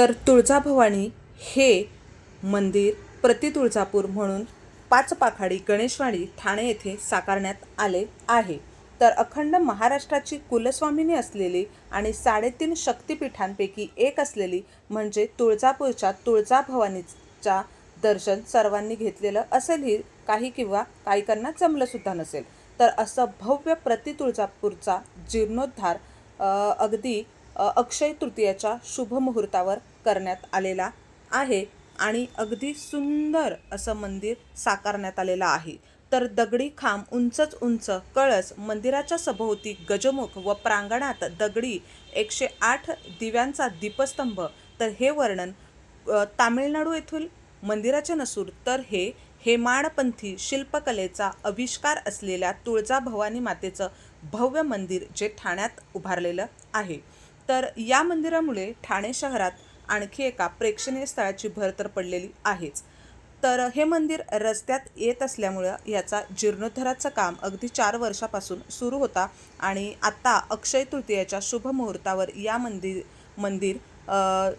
तर तुळजाभवानी हे मंदिर प्रति तुळजापूर म्हणून पाच पाखाडी गणेशवाडी ठाणे येथे साकारण्यात आले आहे. तर अखंड महाराष्ट्राची कुलस्वामिनी असलेली आणि साडेतीन शक्तिपीठांपैकी एक असलेली म्हणजे तुळजापूरच्या तुळजाभवानीच्या दर्शन सर्वांनी घेतलेलं असेलही काही किंवा काहीकांना जमलंसुद्धा नसेल. तर असं भव्य प्रति तुळजापूरचा जीर्णोद्धार अगदी अक्षय तृतीयाच्या शुभमुहूर्तावर करण्यात आलेला आहे आणि अगदी सुंदर असं मंदिर साकारण्यात आलेलं आहे. तर दगडी खांब उंचच उंच कळस मंदिराच्या सभोवती गजमुख व प्रांगणात दगडी एकशे आठ दिव्यांचा दीपस्तंभ. तर हे वर्णन तामिळनाडू येथील मंदिराचे नसून तर हे हेमाडपंथी शिल्पकलेचा आविष्कार असलेल्या तुळजाभवानी मातेचं भव्य मंदिर जे ठाण्यात उभारलेलं आहे. तर या मंदिरामुळे ठाणे शहरात आणखी एका प्रेक्षणीय स्थळाची भर तर पडलेली आहेच. तर हे मंदिर रस्त्यात येत असल्यामुळं याचा जीर्णोद्धाराचं काम अगदी चार वर्षापासून सुरू होता आणि आत्ता अक्षय तृतीयाच्या शुभ मुहूर्तावर या मंदिर मंदिर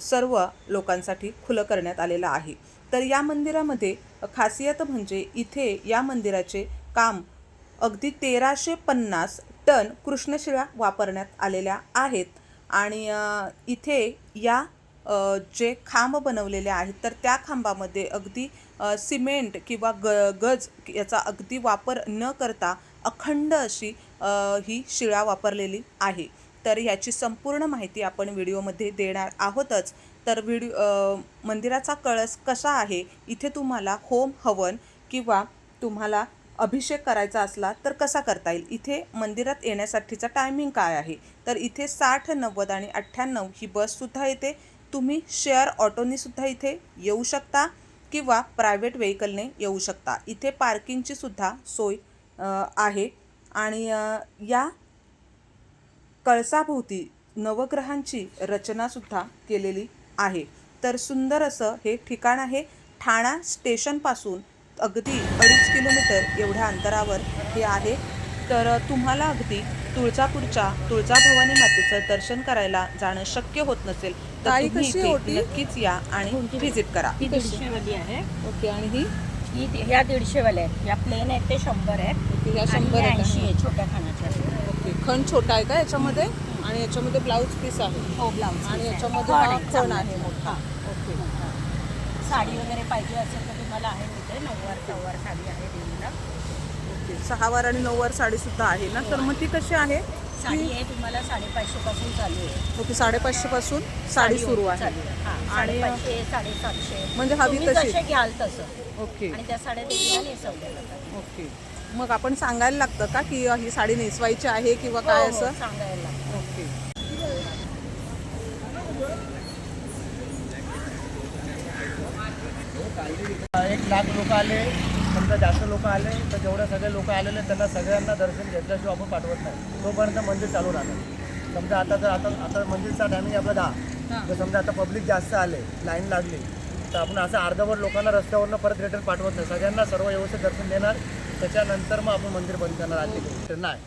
सर्व लोकांसाठी खुलं करण्यात आलेलं आहे. तर या मंदिरामध्ये खासियत म्हणजे इथे या मंदिराचे काम अगदी तेराशे पन्नास टन कृष्णशिळा वापरण्यात आलेल्या आहेत आणि इथे या जे खांब बनवलेले आहेत तर त्या खांबामध्ये अगदी सिमेंट किंवा ग गज याचा अगदी वापर न करता अखंड अशी ही शिळा वापरलेली आहे. तर याची संपूर्ण माहिती आपण व्हिडिओमध्ये देणार आहोतच. तर व्हिडिओ मंदिराचा कळस कसा आहे इथे तुम्हाला होम हवन किंवा तुम्हाला अभिषेक करायचा असला तर कसा करता येईल? इथे मंदिरात येण्यासाठीचा टायमिंग काय आहे? तर इथे साठ नव्वद आणि अठ्ठ्याण्णव ही बससुद्धा येते. तुम्ही शेअर ऑटोनेसुद्धा इथे येऊ शकता किंवा प्रायव्हेट व्हेकलने येऊ शकता. इथे पार्किंगची सुद्धा सोय आहे. आणि या कळसाभोवती नवग्रहांची रचनासुद्धा केलेली आहे. तर सुंदर असं हे ठिकाण आहे. ठाणा स्टेशनपासून अगदी अडीच किलोमीटर एवढ्या अंतरावर हे आहे. तर तुम्हाला अगदी तुळजापूरच्या तुळजाभवानी मातेचं दर्शन करायला जाणं शक्य होत नसेल तर ताई तुम्ही कशी इथे होती? नक्कीच या आणि व्हिजिट करा. ही दीडशेवाली आहे. ओके आणि ही? ही ती- ह्या दीडशेवाल्या आहेत. या प्लेन आहेत ते शंभर आहेत. ओके या आणि शंभर ह्या आहेत ऐंशी आहे छोट्या खाण्याच्या ओके खण छोटा आहे का याच्यामध्ये? आणि याच्यामध्ये ब्लाऊज पीस आहे. हो ब्लाऊज आणि याच्यामध्ये हा खण आहे मोठा. ओके. साडी वगैरे पाहिजे असेल तर तुम्हाला आहे तिथे नऊवार सव्वार साडी आहे देवीला. ओके सहावार आणि नऊवार साडी सुद्धा आहे ना? तर मग ती कशी आहे? साडी आहे तुम्हाला साडेपाचशे पासून चालू आहे. ओके साडेपाचशे पासून साडी सुरू आहे. चालू आहे. हा, आणि- साडेपाचशे साडेसातशे. म्हणजे हवी तुम्ही तशी. जसे घ्याल तसं. ओके. आणि त्या साड्या देवीला नेसवल्या जातात ओके. मग आपण सांगायला लागतं का की ही साडी नेसवायची आहे किंवा हो, काय हो, असं? सांगायला लागतं. ओके. एक लाख लोक आले. समजा जास्त लोक आले तर जेवढे सगळे लोक आलेले त्यांना सगळ्यांना दर्शन घेतल्याशिवाय आपण पाठवत नाही. तोपर्यंत मंदिर चालू राहणार. समजा आता जर आता आता मंदिरचा टायमिंग आपला दहा. जर समजा आता पब्लिक जास्त आले लाईन लागली तर आपण असं अर्धवट लोकांना रस्त्यावरनं परत रिटर्न पाठवत नाही. सगळ्यांना सर्व व्यवस्थित दर्शन देणार त्याच्यानंतर मग आपण मंदिर बंद करणार. करून. नाही.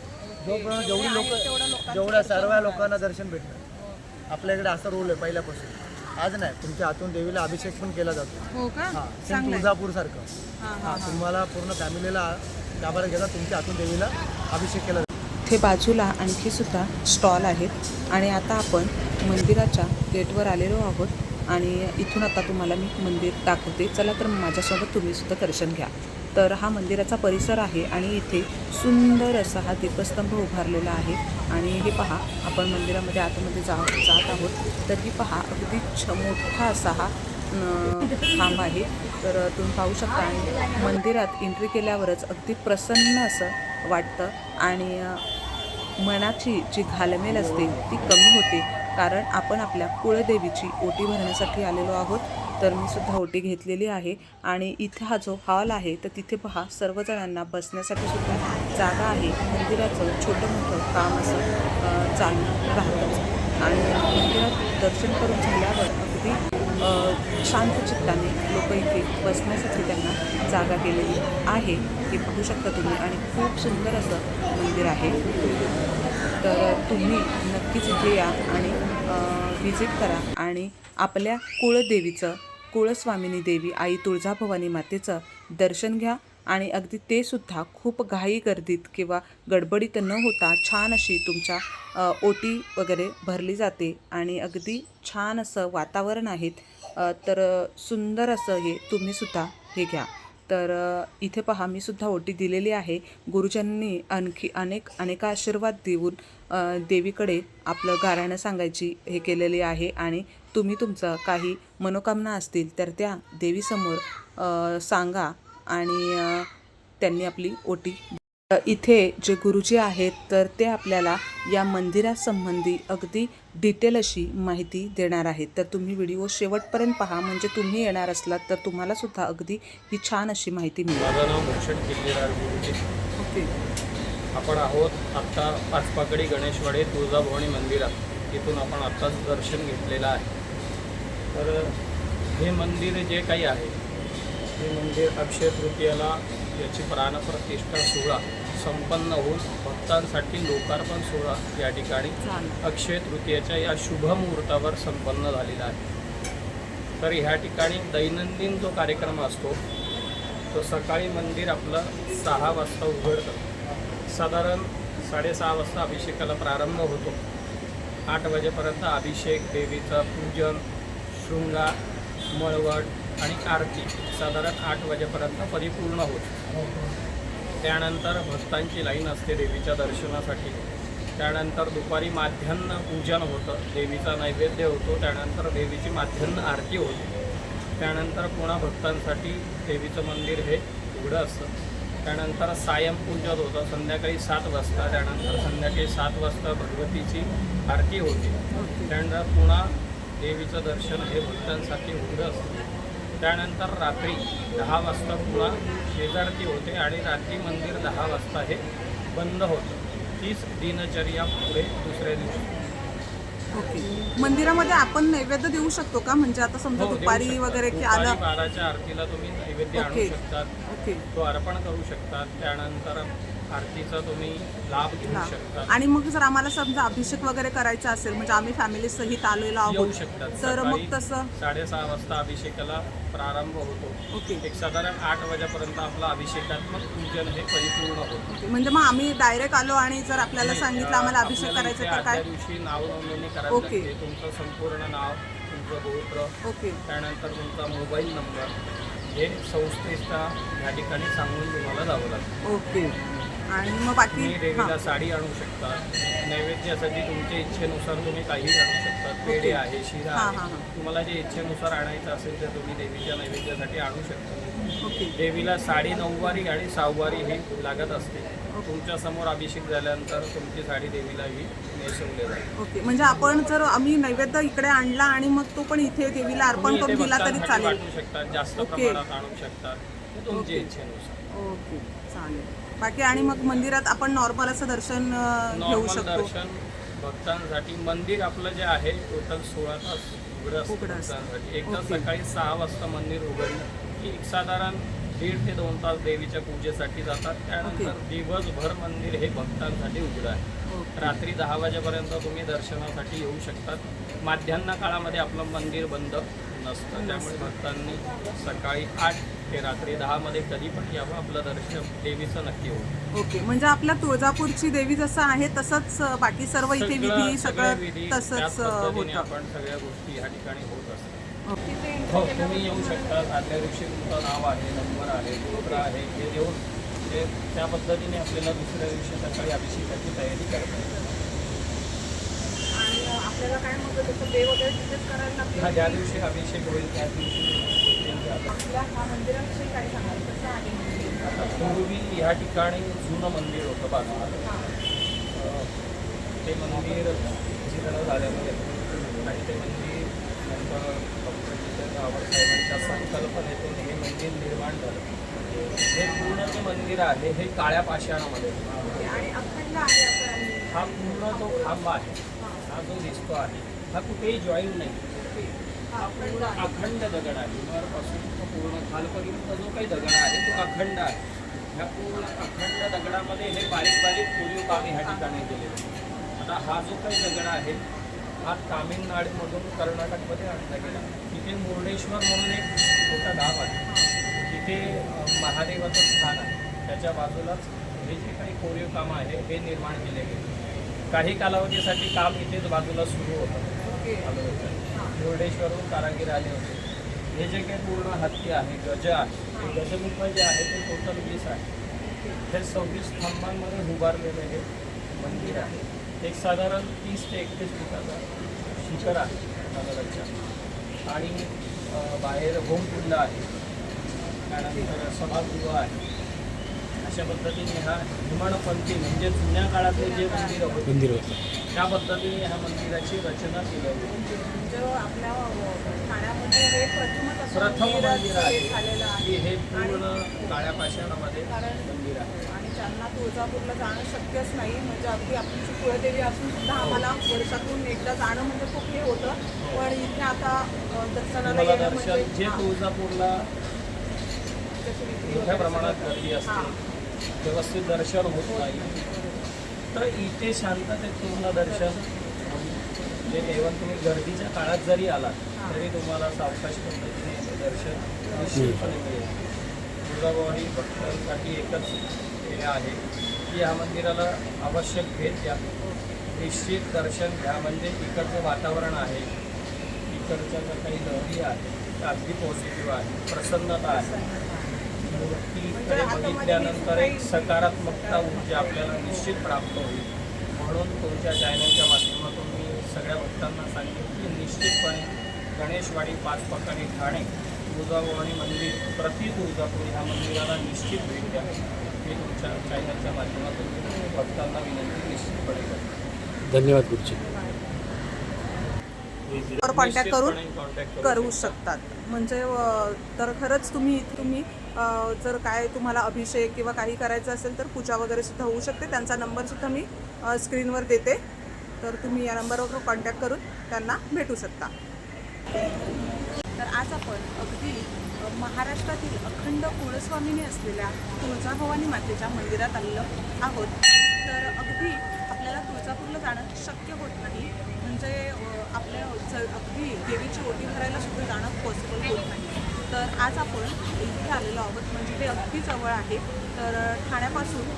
जोपर्यंत जेवढी लोक जेवढ्या सर्व लोकांना दर्शन भेटणार. आपल्याकडे असा रूल आहे पहिल्यापासून. आज नाही तुमच्या हातून देवीला अभिषेक पण केला जातो. हो का? हा सेम तुळजापूर सारखं. हां हा तुम्हाला पूर्ण फॅमिलीला गाभाऱ्यात घेता तुमच्या हातून देवीला अभिषेक केला जातो. इथे बाजूला आणखी सुद्धा स्टॉल आहेत आणि आता आपण मंदिराच्या गेटवर आलेलो आहोत आणि इथून आता तुम्हाला मी मंदिर दाखवते. चला तर माझ्यासोबत तुम्ही सुद्धा दर्शन घ्या. तर हा मंदिराचा परिसर आहे आणि इथे सुंदर असा हा दीपस्तंभ उभारलेला आहे. आणि हे पहा आपण मंदिरामध्ये आतमध्ये जा जात आहोत. तर ही पहा अगदी छ मोठा असा हा खांब आहे. तर तुम्ही पाहू शकता आणि मंदिरात एंट्री केल्यावरच अगदी प्रसन्न असं वाटतं. आणि मनाची जी घालमेल असते ती कमी होते. कारण आपण आपल्या कुळदेवीची ओटी भरण्यासाठी आलेलो आहोत. तर मी सुद्धा ओटी घेतलेली आहे. आणि इथे हा जो हॉल आहे तर तिथे पहा सर्वजणांना बसण्यासाठी सुद्धा जागा आहे. मंदिराचं छोटं मोठं काम असं चालू राहतंच. आणि मंदिरात दर्शन करून झाल्यावर अगदी शांत चित्ताने लोक इथे बसण्यासाठी त्यांना जागा केलेली आहे. हे पाहू शकता तुम्ही. आणि खूप सुंदर असं मंदिर आहे. तर तुम्ही नक्कीच इथे या आणि व्हिजिट करा. आणि आपल्या कुळदेवीचं कुळस्वामिनी देवी आई तुळजाभवानी मातेचं दर्शन घ्या आणि अगदी ते सुद्धा खूप घाई गर्दीत किंवा गडबडीत न होता छान अशी तुमच्या ओटी वगैरे भरली जाते आणि अगदी छान असं वातावरण आहेत तर सुंदर असं हे तुम्हीसुद्धा हे घ्या. तर इथे पहा मी सुद्धा ओटी दिलेली आहे. गुरुजांनी आणखी अनेक अनेक आशीर्वाद देऊन देवीकडे आपलं गारायणं सांगायची हे केलेली आहे आणि तुम्ही तुमचं काही मनोकामना असतील तर त्या देवीसमोर सांगा आणि त्यांनी आपली ओटी. इथे जे गुरुजी आहेत तर ते आपल्याला या मंदिरासंबंधी अगदी डिटेल अशी माहिती देणार आहेत. तर तुम्ही व्हिडिओ शेवटपर्यंत पहा म्हणजे तुम्ही येणार असलात तर तुम्हाला सुद्धा अगदी ही छान अशी माहिती मिळेल. माझं नाव भूषण किल्लेदार गुरुजी. ओके. आपण आहोत आत्ता पाचपाकडी गणेशवाडी तुळजाभवानी मंदिरात. इथून आपण आत्ताच दर्शन घेतलेलं आहे. तर हे मंदिर जे काही आहे हे मंदिर अक्षय तृतीयाला याची प्राणप्रतिष्ठा सोहळा संपन्न होऊन भक्तांसाठी लोकार्पण सोहळा या ठिकाणी अक्षय तृतीयाच्या या शुभ मुहूर्तावर संपन्न झालेला आहे. तर ह्या ठिकाणी दैनंदिन जो कार्यक्रम असतो तो सकाळी मंदिर आपलं सहा वाजता उघडतं. साधारण साडेसहा वाजता अभिषेकाला प्रारंभ होतो. आठ वाजेपर्यंत अभिषेक देवीचं पूजन शृंगार मळवट आणि आरती साधारण आठ वाजेपर्यंत परिपूर्ण होते. त्यानंतर भक्तांची लाईन असते देवीच्या दर्शनासाठी. त्यानंतर दुपारी माध्यान्ह पूजन होतं. देवीचा नैवेद्य होतो. त्यानंतर देवीची माध्यान्न आरती होते. त्यानंतर पुन्हा भक्तांसाठी देवीचं मंदिर हे उघडं असतं. त्यानंतर सायम पूजन होतं. संध्याकाळी सात वाजता. त्यानंतर संध्याकाळी सात वाजता भगवतीची आरती होते. त्यानंतर पुन्हा देवीचं दर्शन हे भक्तांसाठी उघडं असतं. त्यानंतर रात्री दहा वाजता पुन्हा शेजारती होते आणि रात्री मंदिर दहा वाजता हे बंद होतं. तीच दिनचर्या पुढे दुसऱ्या दिवशी. ओके. मंदिरामध्ये आपण नैवेद्य देऊ शकतो का? म्हणजे आता समजा हो, दुपारी. वगैरे की आलं बाराच्या आरतीला तुम्ही नैवेद्य आणू. शकतात तो अर्पण करू शकतात. त्यानंतर आरतीचा तुम्ही लाभ घेऊ. शकता. आणि मग जर आम्हाला समजा अभिषेक वगैरे करायचा असेल म्हणजे आम्ही फॅमिली सहित आलेलो येऊ आहोत शकतात. तर सकाळी मग तसं? साडेसहा वाजता अभिषेकाला प्रारंभ होतो. ओके. एक साधारण आठ वाजेपर्यंत आपलं अभिषेकात्मक पूजन हे परिपूर्ण होतं. ओके. म्हणजे मग आम्ही डायरेक्ट आलो आणि जर आपल्याला सांगितलं आम्हाला अभिषेक आपल्याला करायचा इथे तर आदल्या काय? दिवशी नाव नोंदणी करावी ओके. लागते. तुमचं संपूर्ण नाव तुमचं गोत्र ओके. त्यानंतर तुमचा मोबाईल नंबर हे संस्थेचा या ठिकाणी सांगून तुम्हाला जावं लागतं. ओके. आणि मग बाकी तुम्ही हां. देवीला साडी आणू शकता. नैवेद्यासाठी तुमच्या इच्छेनुसार तुम्ही काहीही आणू शकता. पेढे आहे शिरा हां, आहे. हां, हां. तुम्हाला जे इच्छेनुसार आणायचं असेल तर तुम्ही देवीच्या नैवेद्यासाठी आणू शकता. ओके. देवीला साडी नऊवारी आणि सहावारी ही लागत असते. तुमच्यासमोर अभिषेक झाल्यानंतर तुमची साडी देवीला ही नेसवली जाईल ओके. म्हणजे आपण जर आम्ही नैवेद्य इकडे आणला आणि मग तो पण इथे देवीला अर्पण तुम्ही करून दिला तरी भक्तांसाठी चालेल. शकतात. जास्त ओके. प्रमाणात आणू शकतात. ते तुमच्या. इच्छेनुसार. ओके. चालेल. बाकी आणि मग मंदिरात आपण नॉर्मल असं दर्शन घेऊ नॉर्मल शकतो. दर्शन भक्तांसाठी मंदिर आपलं जे आहे टोटल सोळा तास उघडं असतं उघडं असतं. भक्तांसाठी. एकदा ओके. सकाळी सहा वाजता मंदिर उघडलं की एक साधारण दीड ते दोन तास देवीच्या पूजेसाठी जातात. त्यानंतर दिवसभर मंदिर हे भक्तांसाठी उघडं आहे. ओके. रात्री दहा वाजेपर्यंत तुम्ही दर्शनासाठी येऊ शकतात. माध्यान्ह काळामध्ये आपलं मंदिर बंद नसतं. त्यामुळे भक्तांनी सकाळी आठ ते रात्री दहामध्ये कधी पण यावं आपलं दर्शन देवीचं नक्की होईल. ओके म्हणजे आपल्या तुळजापूरची देवी जसं आहे तसंच अं, बाकी सर्व इथे विधी सगळे तसंच त्याच अं, पद्धतीने होतं. आपण सगळ्या गोष्टी या ठिकाणी होत असतात. ओके. हो तुम्ही येऊ शकता. आदल्या दिवशी तुमचं नाव आहे नंबर आहे गोत्र आहे हे देऊन ते त्या पद्धतीने आपल्याला दुसऱ्या दिवशी सकाळी अभिषेकाची तयारी करता येते आणि आपल्याला काय त्याचं पे वगैरे तिथेच करायला ज्या दिवशी अभिषेक होईल त्या दिवशी आता पूर्वी ह्या ठिकाणी जुनं मंदिर होतं बाजूला. ते मंदिर जीर्ण झाल्यामुळे आणि ते मंदिर नंतर डॉक्टर साहेबांच्या संकल्पनेतून हे मंदिर निर्माण झालं. हे पूर्ण जे मंदिर आहे हे काळ्या पाषाणामध्ये. हा पूर्ण जो खांब आहे. हा जो दिसतो आहे हा कुठेही जॉईन नाही. अखंड दगड आहे. वरपासून तो पूर्ण खालपर्यंत जो काही दगड आहे तो अखंड आहे. ह्या पूर्ण अखंड दगडामध्ये हे बारीक बारीक कोरीव काम ह्या ठिकाणी केलेलं आता हा जो काही दगड आहे हा तामिळनाडूमधून कर्नाटकमध्ये आणला गेला. तिथे मुर्डेश्वर म्हणून एक छोटं गाव आहे. तिथे महादेवाचं स्थान आहे. त्याच्या बाजूलाच हे जे काही कोरीव काम आहे हे निर्माण केले गेले काही कालावधीसाठी काम इथेच बाजूला सुरू होतं. मुर्डेश्वरहून कारागीर आले होते. हे जे काही पूर्ण हत्ती आहे गज आहे गजमुख जे आहे ते टोटल वीस आहे. हे सव्वीस स्तंभांमध्ये उभारलेले हे मंदिर आहे. एक साधारण तीस ते एकतीस फुटाचा शिखर आहे नगराच्या. आणि बाहेर होमकुंड आहे. त्यानंतर सभागृह आहे. अशा पद्धतीने हा हिमणपंथी म्हणजे जुन्या काळातले जे मंदिर होते मंदिर होतं. त्या पद्धतीने ह्या मंदिराची रचना केली होती. म्हणजे हे प्रथम मंदिर हे आहे. की हे पूर्ण काळ्या पाषाणामध्ये मंदिर आहे. आणि ज्यांना तुळजापूरला जाणं शक्यच नाही म्हणजे अगदी आपली कुळदेवी असून सुद्धा आम्हाला वर्षातून एकदा जाणं म्हणजे खूप हे होतं. पण इथे आता दर्शनाला दर्शन म्हणजे जे हां, तुळजापूरला मोठ्या प्रमाणात. गर्दी हां. असते व्यवस्थित दर्शन होत नाही. तर इथे शांततेत पूर्ण दर्शन. म्हणजे जे इव्हन तुम्ही गर्दीच्या काळात जरी आलात तरी तुम्हाला सावकाश पद्धतीने दर्शन निश्चितपणे मिळेल. तुळजाभवानी भक्तांसाठी एकच हे आहे की या मंदिराला आवश्यक भेट द्या. निश्चित दर्शन घ्या. म्हणजे इकडचं वातावरण आहे. इकडच्या ज्या काही लहरी आहे. त्या अगदी पॉझिटिव्ह आहे. प्रसन्नता आहे. मूर्तीकडे बघितल्यानंतर एक सकारात्मकता ऊर्जा आपल्याला निश्चित प्राप्त होईल. म्हणून तुमच्या चॅनलच्या माध्यमातून मी सगळ्या भक्तांना सांगेन की निश्चितपणे गणेशवाडी पाच पकाडी ठाणे तुळजाभवानी मंदिर प्रति तुळजापूर ह्या मंदिराला निश्चित भेट द्या. मी तुमच्या चॅनलच्या माध्यमातून भक्तांना विनंती निश्चितपणे करतो. धन्यवाद गुरुजी. कॉन्टॅक्ट करून करू शकता. शकतात. म्हणजे तर खरंच तुम्ही तुम्ही जर काय तुम्हाला अभिषेक किंवा काही करायचं असेल तर पूजा वगैरे सुद्धा होऊ शकते. त्यांचा नंबरसुद्धा मी स्क्रीनवर देते. तर तुम्ही या नंबरवर कॉन्टॅक्ट करून त्यांना भेटू शकता. तर आज आपण अगदी महाराष्ट्रातील अखंड कुळस्वामीने असलेल्या तुळजाभवानी मातेच्या मंदिरात आलेलो आहोत. तर अगदी आपल्याला तुळजापूरला जाणं शक्य होत नाही. म्हणजे आपल्या अगदी देवीची ओटी भरायला सुद्धा जाणं पॉसिबल होत नाही. तर आज आपण इथे आलेलो आहोत. म्हणजे ते अगदी जवळ आहे. तर ठाण्यापासून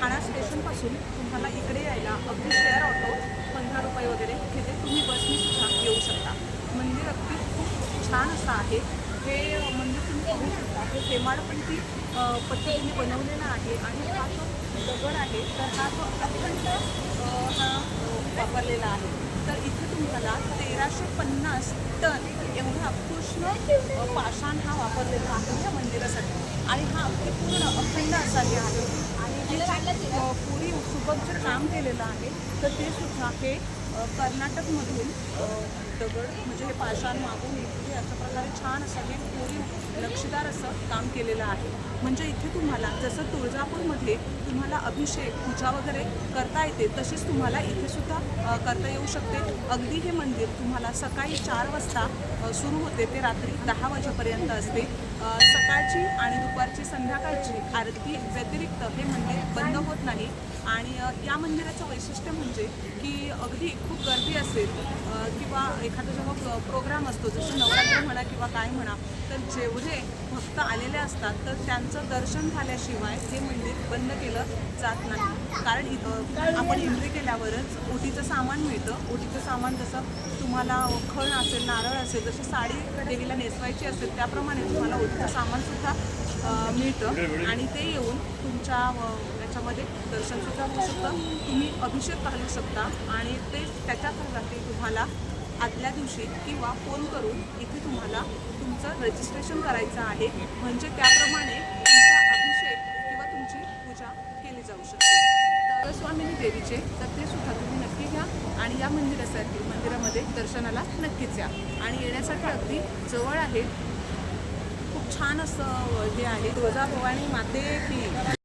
ठाणा स्टेशनपासून तुम्हाला इकडे यायला अगदी शेअर ऑटो पंधरा रुपये वगैरे. तिथे तुम्ही बसने सुद्धा येऊ शकता. मंदिर अगदी खूप छान असं आहे. हे मंदिर तुम्ही पाहू शकता. हे हेमाडपंथी अ, पद्धतीने बनवलेलं आहे आणि हा जो दगड आहे तर हा जो अत्यंत हा वापरलेला आहे. तर इथे तुम्हाला तेराशे पन्नास टन एवढा कृष्ण पाषाण हा वापरलेला आहे या मंदिरासाठी. आणि हा अगदी पूर्ण अखंड असा हे आहे. आणि जे पुरी सुबक जे काम केलेलं आहे. तर ते सुद्धा हे कर्नाटकमधून दगड म्हणजे हे पाषाण मागून इथे अशा प्रकारे छान असं हे कोरीव नक्षीदार असं काम केलेलं आहे. म्हणजे इथे तुम्हाला जसं तुळजापूरमध्ये तुम्हाला अभिषेक पूजा वगैरे करता येते तशीच तुम्हाला इथे सुद्धा करता येऊ शकते. अगदी हे मंदिर तुम्हाला सकाळी चार वाजता सुरू होते ते रात्री दहा वाजेपर्यंत असते. सकाळची आणि दुपारची संध्याकाळची आरती व्यतिरिक्त हे मंदिर बंद होत नाही. आणि या मंदिराचं वैशिष्ट्य म्हणजे की अगदी खूप गर्दी असेल किंवा एखादा जेव्हा प्रोग्राम असतो जसं नवरात्र म्हणा किंवा काय म्हणा तर जेवढे भक्त आलेले असतात तर त्यांचं दर्शन झाल्याशिवाय हे मंदिर बंद केलं जात नाही. कारण इथं आपण एंट्री केल्यावरच ओटीचं सामान मिळतं. ओटीचं सामान जसं तुम्हाला खण असेल नारळ असेल जशी साडी देवीला नेसवायची असेल त्याप्रमाणे तुम्हाला ओटीचं सामानसुद्धा मिळतं. आणि ते येऊन तुमच्या याच्यामध्ये दर्शनसुद्धा होऊ शकतं. तुम्ही अभिषेक घालू शकता आणि ते त्याच्यासाठी तुम्हाला आदल्या दिवशी किंवा फोन करून इथे तुम्हाला तुमचं रजिस्ट्रेशन करायचं आहे. म्हणजे त्याप्रमाणे तुमचा अभिषेक किंवा तुमची पूजा केली जाऊ शकते. तर स्वामिनी देवीचे तर ते सुद्धा तुम्ही नक्की घ्या आणि या मंदिरासाठी मंदिरामध्ये दर्शनाला नक्कीच या. आणि येण्यासाठी अगदी जवळ आहे. खूप छान असं हे आहे. तुळजाभवानी माते की